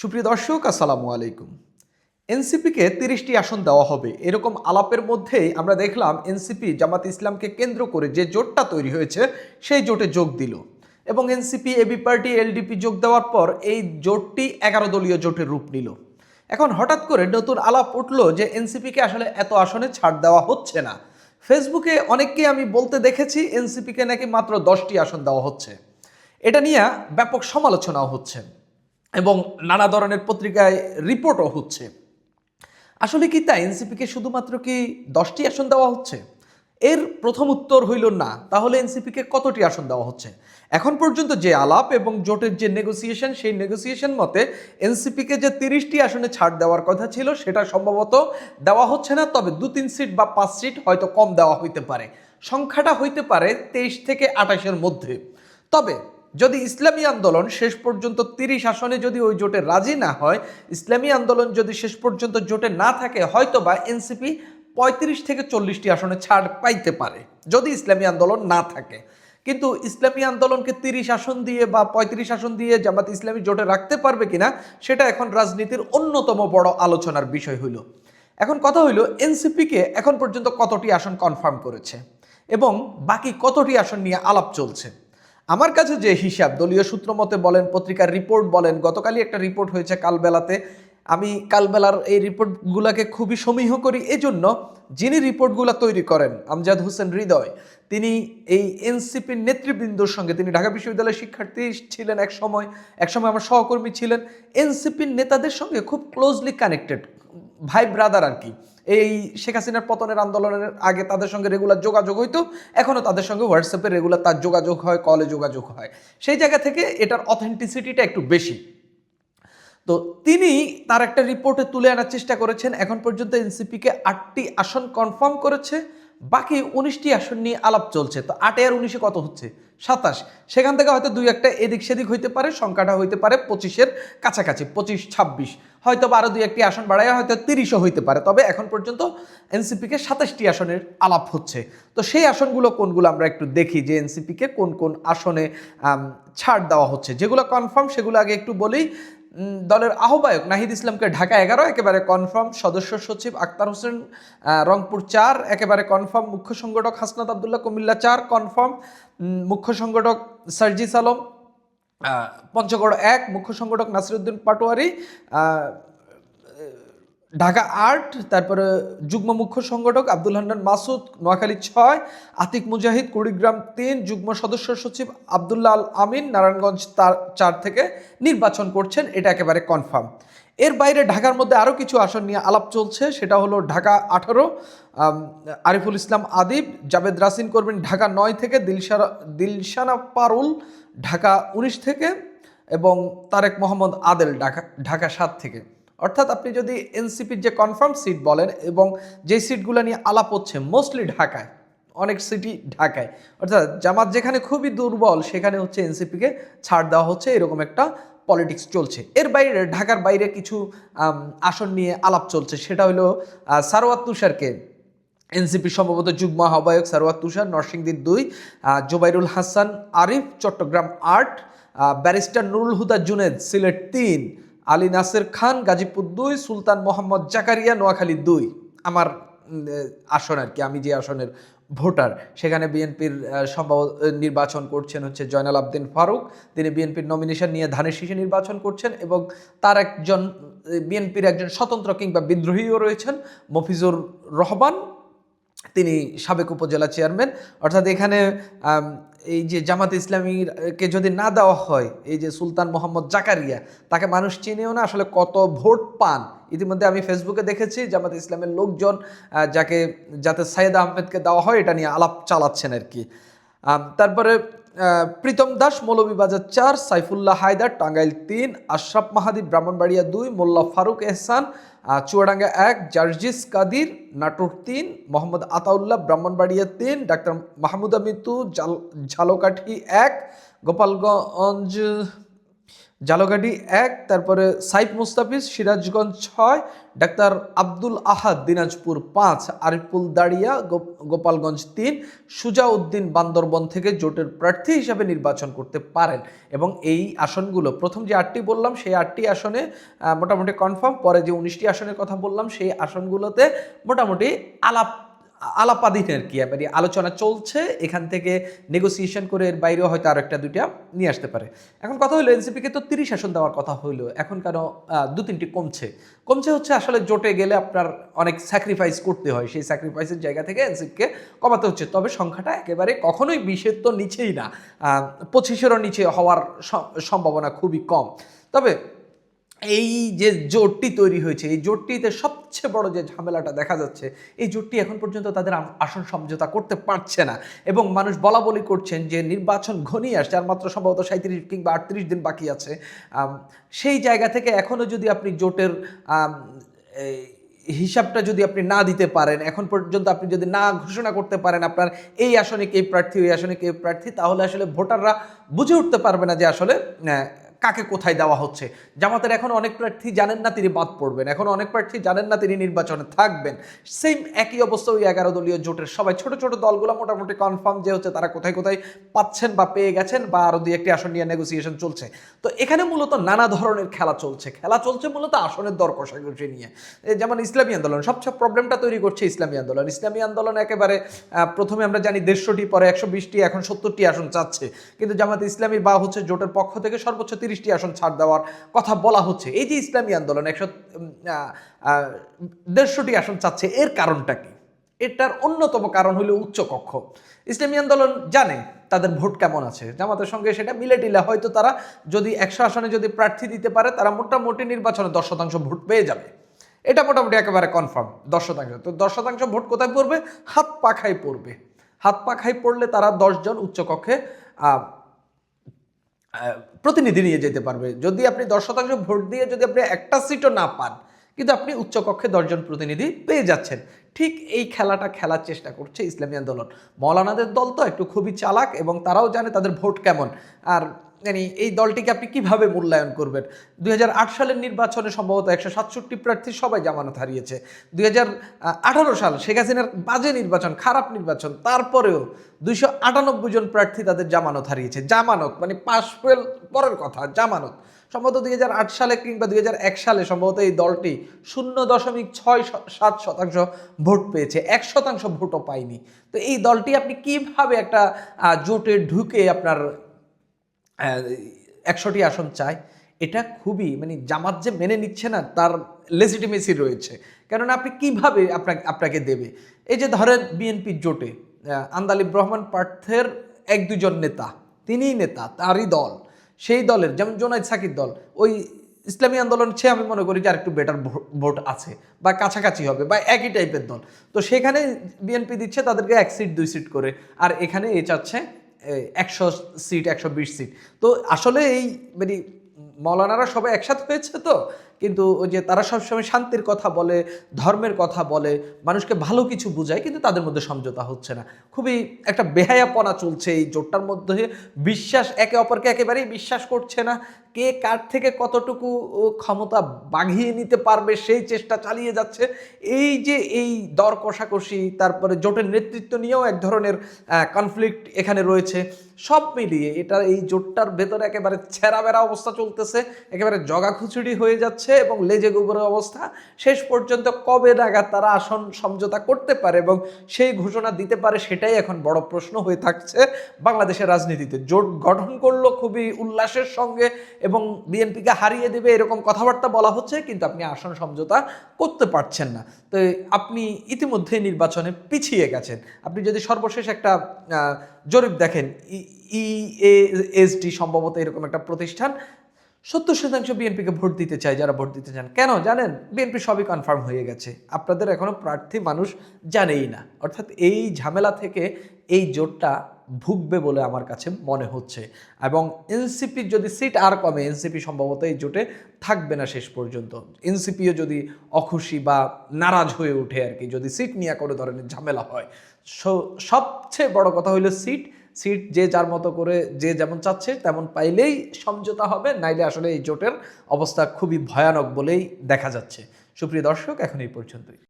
সুপ্রিয় দর্শক, আসসালামু আলাইকুম। এনসিপিকে তিরিশটি আসন দেওয়া হবে। এরকম আলাপের মধ্যেই আমরা দেখলাম এনসিপি জামাত ইসলামকে কেন্দ্র করে যে জোটটা তৈরি হয়েছে, সেই জোটে যোগ দিল। এবং এনসিপি, এবি পার্টি, এলডিপি যোগ দেওয়ার পর এই জোটটি এগারো দলীয় জোটের রূপ নিল। এখন হঠাৎ করে নতুন আলাপ উঠল যে এনসিপিকে আসলে এত আসনে ছাড় দেওয়া হচ্ছে না। ফেসবুকে অনেককে আমি বলতে দেখেছি এনসিপিকে নাকি মাত্র দশটি আসন দেওয়া হচ্ছে। এটা নিয়ে ব্যাপক সমালোচনাও হচ্ছে। এবং নানা ধরনের পত্রিকায় রিপোর্টও হচ্ছে। আসলে কি তাই? এনসিপিকে শুধুমাত্র কি দশটি আসন দেওয়া হচ্ছে? এর প্রথম উত্তর হইল না। তাহলে এনসিপিকে কতটি আসন দেওয়া হচ্ছে? এখন পর্যন্ত যে আলাপ এবং জোটের যে নেগোসিয়েশন সেই নেগোসিয়েশন মতে এনসিপিকে যে তিরিশটি আসনে ছাড় দেওয়ার কথা ছিল, সেটা সম্ভবত দেওয়া হচ্ছে না। তবে দু তিন সিট বা পাঁচ সিট হয়তো কম দেওয়া হইতে পারে। সংখ্যাটা হইতে পারে তেইশ থেকে আঠাশের মধ্যে। তবে যদি ইসলামী আন্দোলন শেষ পর্যন্ত তিরিশ আসনে যদি ওই জোটে রাজি না হয়, ইসলামী আন্দোলন যদি শেষ পর্যন্ত জোটে না থাকে হয়তো বা এনসিপি পঁয়ত্রিশ থেকে চল্লিশটি আসনে ছাড় পাইতে পারে, যদি ইসলামী আন্দোলন না থাকে। কিন্তু ইসলামী আন্দোলনকে তিরিশ আসন দিয়ে বা পঁয়ত্রিশ আসন দিয়ে জামাত ইসলামী জোটে রাখতে পারবে কিনা, সেটা এখন রাজনীতির অন্যতম বড় আলোচনার বিষয় হইল। এখন কথা হইল, এনসিপিকে এখন পর্যন্ত কতটি আসন কনফার্ম করেছে এবং বাকি কতটি আসন নিয়ে আলাপ চলছে? আমার কাছে যে হিসাব, দলীয় সূত্র মতে বলেন, পত্রিকার রিপোর্ট বলেন, গতকালই একটা রিপোর্ট হয়েছে কালবেলাতে। আমি কালবেলার এই রিপোর্টগুলোকে খুবই সমীহ করি। এজন্য যিনি রিপোর্টগুলো তৈরি করেন, আমজাদ হোসেন হৃদয়, তিনি এই এনসিপির নেতৃবৃন্দর সঙ্গে, তিনি ঢাকা বিশ্ববিদ্যালয়ের শিক্ষার্থী ছিলেন এক সময় এক সময় আমার সহকর্মী ছিলেন। এনসিপির নেতাদের সঙ্গে খুব ক্লোজলি কানেক্টেড ভাই ব্রাদার আর কি। এই শেখ হাসিনার পতনের আন্দোলনের আগে তাদের সঙ্গে রেগুলার যোগাযোগ হইতো এখনও তাদের সঙ্গে হোয়াটসঅ্যাপে রেগুলার তার যোগাযোগ হয় কলে যোগাযোগ হয়। সেই জায়গা থেকে এটার অথেন্টিসিটিটা একটু বেশি। তো তিনি তার একটা রিপোর্টে তুলে আনার চেষ্টা করেছেন, এখন পর্যন্ত এনসিপিকে আটটি আসন কনফার্ম করেছে, বাকি উনিশটি আসন নিয়ে আলাপ চলছে। তো আটে আর উনিশে কত হচ্ছে? সাতাশ। সেখান থেকে হয়তো দুই একটা এদিক সেদিক হইতে পারে, সংখ্যাটা হইতে পারে পঁচিশের কাছাকাছি, পঁচিশ, ছাব্বিশ। হয়তো বা আরও দুই একটি আসন বাড়ায় হয়তো তিরিশও হইতে পারে। তবে এখন পর্যন্ত এনসিপিকে সাতাশটি আসনের আলাপ হচ্ছে। তো সেই আসনগুলো কোনগুলো আমরা একটু দেখি যে এনসিপিকে কোন কোন আসনে ছাড় দেওয়া হচ্ছে। যেগুলো কনফার্ম সেগুলো আগে একটু বলি। দলের আহ্বায়ক নাহিদ ইসলামকে ঢাকা এগারো, একেবারে কনফার্ম সদস্য সচিব আক্তার হোসেন রংপুর চার, একেবারে কনফার্ম মুখ্য সংগঠক হাসনাত আবদুল্লাহ কুমিল্লা চার কনফার্ম মুখ্য সংগঠক সার্জিস আলম পঞ্চগড় এক, মুখ্য সংগঠক নাসিরুদ্দিন পাটোয়ারি ঢাকা আট, তারপরে যুগ্ম মুখ্য সংগঠক আব্দুল হান্নান মাসুদ, নোয়াখালী ছয়, আতিক মুজাহিদ, কুড়িগ্রাম তিন, যুগ্ম সদস্য সচিব আবদুল্লাহ আল আমিন, নারায়ণগঞ্জ তার চার থেকে নির্বাচন করছেন, এটা একেবারে কনফার্ম। এর বাইরে ঢাকার মধ্যে আরও কিছু আসন নিয়ে আলাপ চলছে, সেটা হলো ঢাকা আঠারো আরিফুল ইসলাম আদিব জাবেদ রাসিন করবেন ঢাকা নয় থেকে দিলশারা, দিলশানা পারুল ঢাকা উনিশ থেকে এবং তারেক মোহাম্মদ আদেল ঢাকা ঢাকা সাত থেকে। অর্থাৎ আপনি যদি এনসিপির যে কনফার্ম সিট বলেন এবং যে সিটগুলো নিয়ে আলাপ হচ্ছে মোস্টলি ঢাকায়, অনেক সিটি ঢাকায়, অর্থাৎ জামাত যেখানে খুবই দুর্বল, সেখানে হচ্ছে এনসিপিকে ছাড় দেওয়া হচ্ছে, এরকম একটা পলিটিক্স চলছে। এর বাইরে, ঢাকার বাইরে কিছু আসন নিয়ে আলাপ চলছে, সেটা হলো সারোয়াত তুষারকে এনসিপি সম্ভবত যুগ্ম আহ্বায়ক সারোয়াত তুষার, নরসিংদীর দুই জোবাইরুল হাসান, আরিফ, চট্টগ্রাম আট ব্যারিস্টার নুরুল হুদা জুনেদ, সিলেট তিন, আলী নাসের খান, গাজীপুর দুই, সুলতান মোহাম্মদ জাকারিয়া, নোয়াখালী দুই। আমার আসন আর কি, আমি যে আসনের ভোটার, সেখানে বিএনপির সম্ভব নির্বাচন করছেন হচ্ছে জয়নাল আবদিন ফারুক। তিনি বিএনপির নমিনেশন নিয়ে ধানের শীষে নির্বাচন করছেন এবং তার একজন বিএনপির একজন স্বতন্ত্র কিংবা বিদ্রোহীও রয়েছেন, মফিজুর রহমান। তিনি সাবেক উপজেলা চেয়ারম্যান। অর্থাৎ এখানে এই যে জামাত ইসলামীকে যদি না দেওয়া হয়, এই যে সুলতান মোহাম্মদ জাকারিয়া, তাকে মানুষ চিনেও না, আসলে কত ভোট পান। ইতিমধ্যে আমি ফেসবুকে দেখেছি, জামাত ইসলামের লোকজন যাকে, যাতে সাইয়েদ আহমেদকে দেওয়া হয়, এটা নিয়ে আলাপ চালাচ্ছেন আর কি। তারপরে প্রীতম দাস, মৌলভীবাজার চার, সাইফুল্লাহ হায়দার, টাঙ্গাইল তিন, আশরাফ মাহাদি, ব্রাহ্মণবাড়িয়া দুই, মোল্লা ফারুক এহসান চুয়াডাঙ্গা এক, জার্জিস কাদির, নাটোর তিন, মোহাম্মদ আতাউল্লাহ, ব্রাহ্মণবাড়িয়া তিন, ডাক্তার মাহমুদা মিতু ঝালকাঠি এক, গোপালগঞ্জ জালগাডি এক, তারপরে সাইফ মুস্তাফিজ, সিরাজগঞ্জ ছয়, ডাক্তার আব্দুল আহাদ, দিনাজপুর পাঁচ, আরিফুল দাড়িয়া গোপালগঞ্জ তিন, সুজাউদ্দিন বান্দরবন থেকে জোটের প্রার্থী হিসাবে নির্বাচন করতে পারেন। এবং এই আসনগুলো, প্রথম যে আটটি বললাম, সেই আটটি আসনে মোটামুটি কনফার্ম, পরে যে উনিশটি আসনের কথা বললাম, সেই আসনগুলোতে মোটামুটি আলাপ আলাপাদিন আর কি মানে আলোচনা চলছে, এখান থেকে নেগোসিয়েশন করে এর বাইরেও হয়তো আরও একটা দুইটা নিয়ে আসতে পারে। এখন কথা হলো, এনসিপিকে তো তিরিশ আসন দেওয়ার কথা হইল এখন কেন দু তিনটি কমছে? কমছে হচ্ছে আসলে জোটে গেলে আপনার অনেক স্যাক্রিফাইস করতে হয়, সেই স্যাক্রিফাইসের জায়গা থেকে এনসিপিকে কমাতে হচ্ছে। তবে সংখ্যাটা একেবারে কখনোই বিশের তো নিচেই না পঁচিশেরও নিচে হওয়ার সম্ভাবনা খুবই কম। তবে এই যে জোটটি তৈরি হয়েছে, এই জোটটিতে সবচেয়ে বড় যে ঝামেলাটা দেখা যাচ্ছে, এই জোটটি এখন পর্যন্ত তাদের আসন সমঝোতা করতে পারছে না। এবং মানুষ বলা বলি করছেন যে নির্বাচন ঘনিয়ে আসছে, আর মাত্র সম্ভবত সাঁত্রিশ কিংবা আটত্রিশ দিন বাকি আছে। সেই জায়গা থেকে এখনও যদি আপনি জোটের হিসাবটা যদি আপনি না দিতে পারেন, এখন পর্যন্ত আপনি যদি না ঘোষণা করতে পারেন আপনার এই আসনে কে প্রার্থী, ওই আসনে কে প্রার্থী, তাহলে আসলে ভোটাররা বুঝে উঠতে পারবে না যে আসলে কাকে কোথায় দেওয়া হচ্ছে? জামাতের এখন অনেক প্রার্থী জানেন না, তিনি বাদ পড়বেন। এখন অনেক প্রার্থী জানেন না, তিনি নির্বাচনে থাকবেন। সেম একই অবস্থা ওই এগারো দলীয় জোটের সবাই। ছোট ছোট দলগুলো মোটামুটি কনফার্ম যে হচ্ছে তারা কোথায় কোথায় পাচ্ছেন বা পেয়ে গেছেন বা আরও দুই একটি আসন নিয়ে নেগোসিয়েশন চলছে। তো এখানে মূলত নানা ধরনের খেলা চলছে। খেলা চলছে মূলত আসনের দর কষাকষি নিয়ে। যেমন ইসলামী আন্দোলন, সবচেয়ে প্রবলেমটা তৈরি করছে ইসলামী আন্দোলন। ইসলামী আন্দোলন একেবারে প্রথমে আমরা জানি দেড়শোটি, পরে একশো বিশটি, এখন সত্তরটি আসন চাচ্ছে। কিন্তু জামাত ইসলামী বা হচ্ছে জোটের পক্ষ থেকে সর্বোচ্চ তিরিশটি আসন ছাড় দেওয়ার কথা বলা হচ্ছে। এই যে ইসলামী আন্দোলন, একশো দেড়শোটি আসন চাচ্ছে, এর কারণটা কি? এটার অন্যতম কারণ হলো উচ্চকক্ষ। ইসলামী আন্দোলন জানে তাদের ভোট কেমন আছে। জামাতের সঙ্গে সেটা মিলে টিলে হয়তো তারা যদি একশো আসনে যদি প্রার্থী দিতে পারে, তারা মোটামুটি নির্বাচনে দশ শতাংশ ভোট পেয়ে যাবে। এটা মোটামুটি একেবারে কনফার্ম দশ শতাংশ। তো দশ শতাংশ ভোট কোথায় পড়বে? হাত পাখায় পড়বে। হাত পাখায় পড়লে তারা দশজন উচ্চকক্ষে প্রতিনিধি নিয়ে যেতে পারবে। যদি আপনি দশ শতাংশ ভোট দিয়ে যদি আপনি একটা সিটও না পান, কিন্তু আপনি উচ্চকক্ষে দশজন প্রতিনিধি পেয়ে যাচ্ছেন, ঠিক এই খেলাটা খেলার চেষ্টা করছে ইসলামী আন্দোলন। মৌলানাদের দল তো একটু খুবই চালাক এবং তারাও জানে তাদের ভোট কেমন। আর মানে এই দলটিকে আপনি কীভাবে মূল্যায়ন করবেন? দুই হাজার আট সালের নির্বাচনে সম্ভবত একশো সাতষট্টি প্রার্থী সবাই জামানত হারিয়েছে। দুই হাজার আঠারো সাল শেখ হাসিনার বাজে নির্বাচন, খারাপ নির্বাচন, তারপরেও দুইশো আটানব্বই জন প্রার্থী তাদের জামানত হারিয়েছে। জামানত মানে পাশ ফেল পরের কথা, জামানত। সম্ভবত দুই হাজার আট সালে কিংবা দুই হাজার এক সালে সম্ভবত এই দলটি শূন্য দশমিক ছয় সাত শতাংশ ভোট পেয়েছে। এক শতাংশ ভোটও পায়নি। তো এই দলটি আপনি কীভাবে একটা জোটে ঢুকে আপনার একশোটি আসন চায়, এটা খুবই মানে জামাত যে মেনে নিচ্ছে না, তার লেজিটিমেসি রয়েছে। কেননা আপনি কীভাবে আপনাকে আপনাকে দেবে? এই যে ধরেন বিএনপি জোটে আন্দালিব রহমান পার্থের এক দুজন নেতা, তিনিই নেতা, তারই দল। সেই দলের, যেমন জোনাইদ সাকির দল, ওই ইসলামী আন্দোলন সে আমি মনে করি যে আরেকটু বেটার ভোট আছে, বা কাছাকাছি হবে, বা একই টাইপের দল। তো সেখানে বিএনপি দিচ্ছে, তাদেরকে এক সিট দুই সিট করে, আর এখানে এ চাচ্ছে একশো সিট, একশো বিশ সিট। তো আসলে এই মানে মৌলানারা সবাই একসাথে হয়েছে তো, কিন্তু ওই যে তারা সবসময় শান্তির কথা বলে, ধর্মের কথা বলে, মানুষকে ভালো কিছু বোঝায়, কিন্তু তাদের মধ্যে সমঝোতা হচ্ছে না। খুবই একটা বেহায়াপনা চলছে এই জোটটার মধ্যে। বিশ্বাস একে অপরকে একেবারেই বিশ্বাস করছে না। কে কার থেকে কতটুকু ক্ষমতা বাঘিয়ে নিতে পারবে, সেই চেষ্টা চালিয়ে যাচ্ছে। এই যে এই দর কষাকষি, তারপরে জোটের নেতৃত্ব নিয়েও এক ধরনের কনফ্লিক্ট এখানে রয়েছে। সব মিলিয়ে এটা, এই জোটটার ভেতরে একেবারে ছেঁড়া বেড়া অবস্থা চলতেছে, একেবারে জগা খুচুড়ি হয়ে যাচ্ছে এবং লেজে গোবরের অবস্থা। শেষ পর্যন্ত কবে নাগাদ তারা আসন সমঝোতা করতে পারে এবং সেই ঘোষণা দিতে পারে, সেটাই এখন বড় প্রশ্ন হয়ে থাকছে। বাংলাদেশের রাজনীতিতে জোট গঠন করল খুবই উল্লাসের সঙ্গে এবং বিএনপিকে হারিয়ে দেবে এরকম কথাবার্তা বলা হচ্ছে, কিন্তু আপনি আসন সমঝোতা করতে পারছেন না। তো আপনি ইতিমধ্যে নির্বাচনে পিছিয়ে গেছেন। আপনি যদি সর্বশেষ একটা জরিপ দেখেন, ই ইএএসডি সম্ভবত এরকম একটা প্রতিষ্ঠান, সত্তর শতাংশ বিএনপিকে ভোট দিতে চায়, যারা ভোট দিতে চান। কেন? জানেন, বিএনপি সবই কনফার্ম হয়ে গেছে। আপনাদের এখনও প্রার্থী মানুষ জানেই না। অর্থাৎ এই ঝামেলা থেকে এই জোটটা ভুগবে বলে আমার কাছে মনে হচ্ছে। এবং এনসিপির যদি সিট আর কমে এনসিপি সম্ভবত এই জোটে থাকবে না শেষ পর্যন্ত। এনসিপিও যদি অখুশি বা নারাজ হয়ে ওঠে আর কি, যদি সিট নিয়ে কোনো ধরনের ঝামেলা হয়। সো, সবচেয়ে বড় কথা হইল সিট। সিট যে যার মতো করে, যে যেমন চাচ্ছে, তেমন পাইলেই সমঝোতা হবে, নাইলে আসলে এই জোটের অবস্থা খুবই ভয়ানক বলেই দেখা যাচ্ছে। সুপ্রিয় দর্শক, এখন এই পর্যন্তই।